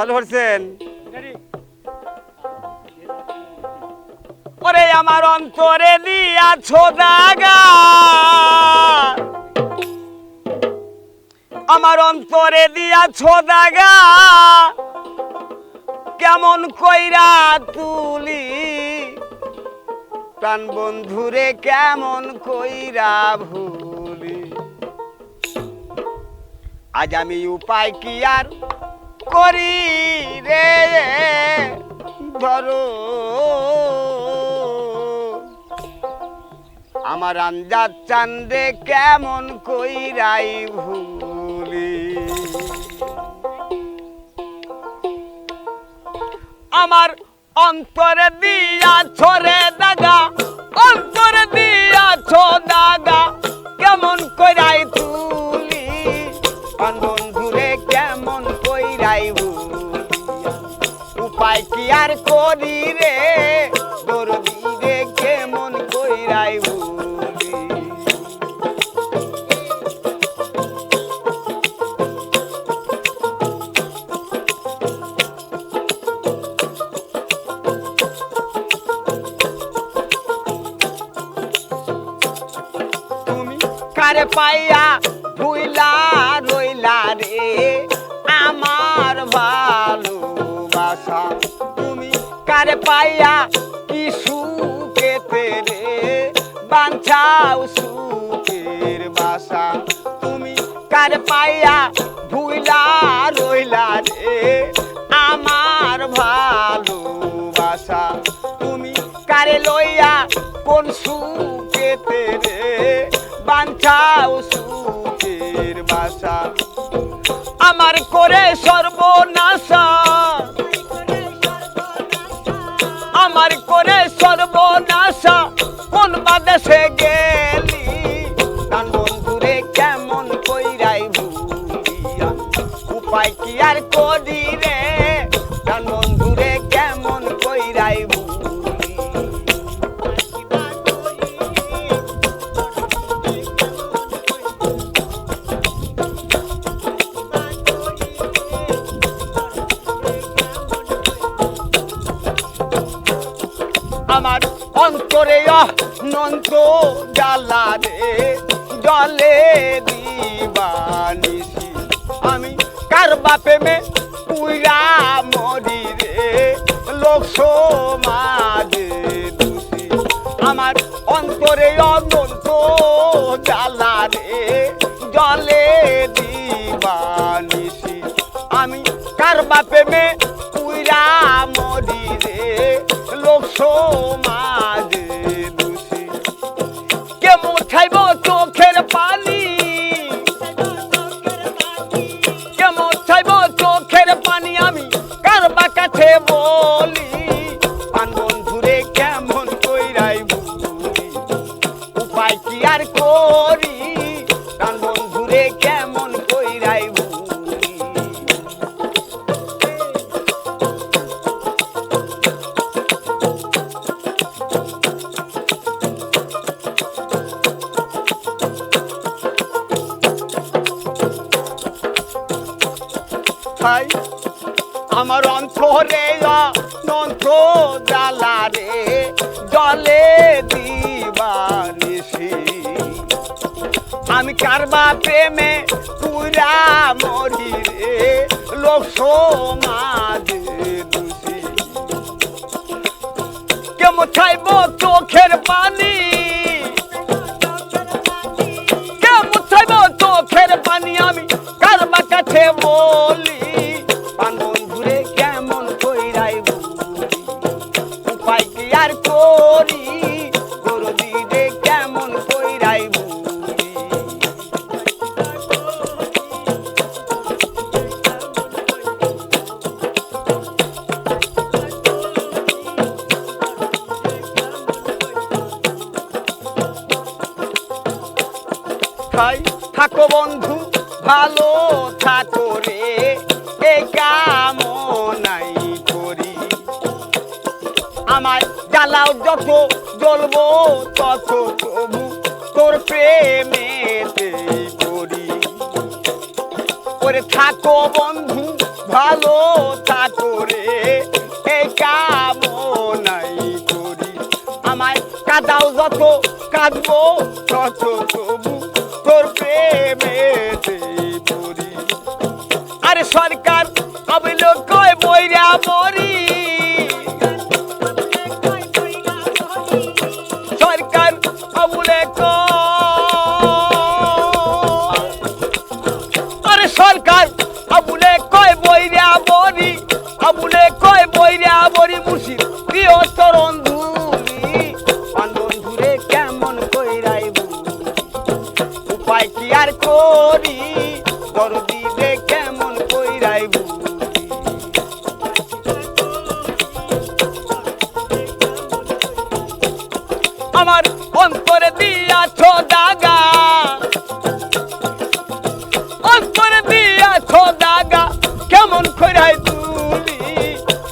চালু করছেন? ওরে আমার অন্তরে দিয়াছো দাগা আমার অন্তরে দিয়াছো দাগা কেমন কইরা তুলি? প্রাণ বন্ধুরে কেমন কইরা ভুলি? আজ আমি উপায় কি আর করি রে? ধরো? আমার আঞ্জাদ চান্দে কেমন কইরাই ভুলি? আমার অন্তরে দিয়া ছরে দাগা, অন্তরে দিয়া ছো করি রে দরদি রে কারে পাইয়া ভুইলা রইলা রে আমার ভালোবাসা। তুমি পাইয়া কি সুখেতে রে? বাঞ্ছাও সুখের বাসা। তুমি কার পাইয়া ভুইলা রইলা রে? আমার ভালোবাসা। তুমি কারে লইয়া কোন সুখেতে রে? বাঞ্ছাও সুখের বাসা। আমার করে সর্বনাশা সর্বনাশা কোন গেলি। কেমন কইরাই উপায় কি আর করি? অন্তরে নন্ত জ্বালা রে জলে দিবানিসি আমি কার বাপে মে পুরা মরি রে, লোক সমাজে দোষী। আমার অন্তরে অনন্ত জ্বালা রে জলে দিবানিসি আমি কার বাপে মে ভুলি খাই আমার অন্তরে নন্ত্র জ্বালা রে জলে দিবানিসি আমি কারবা প্রেমে পুরা মরি রে, লোক সমাজে কেমন খাইব চোখের পানি? কেমন চোখের পানি আমি? কাছে বলি? কেমন উপায় কি আর করি? থাকো বন্ধু, ভালো থাকো রে। এ কামনাই করি। আমায় জ্বালাও যত, জ্বলবো তত তবু তোর প্রেমেতে করি। করে থাকো বন্ধু, ভালো থাকো রে। এই কামনাই করি। আমায় কাদাও যত, কাঁদবো তত তবু তোর আরে সরকার আমার অন্তরে দিয়াছ দাগা। অন্তর দিয়াছ দাগা, কেমন কইরাই তুলি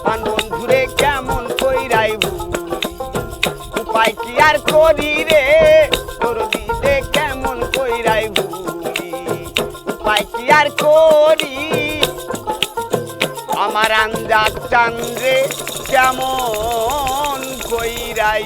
পান বন্ধুরে কেমন ভুলি উপায় কি আর করি রে? তোর দিতে কেমন ভুলি উপায় কি আর করি? আমার আন্দাজ চান রে কেমন কইরাই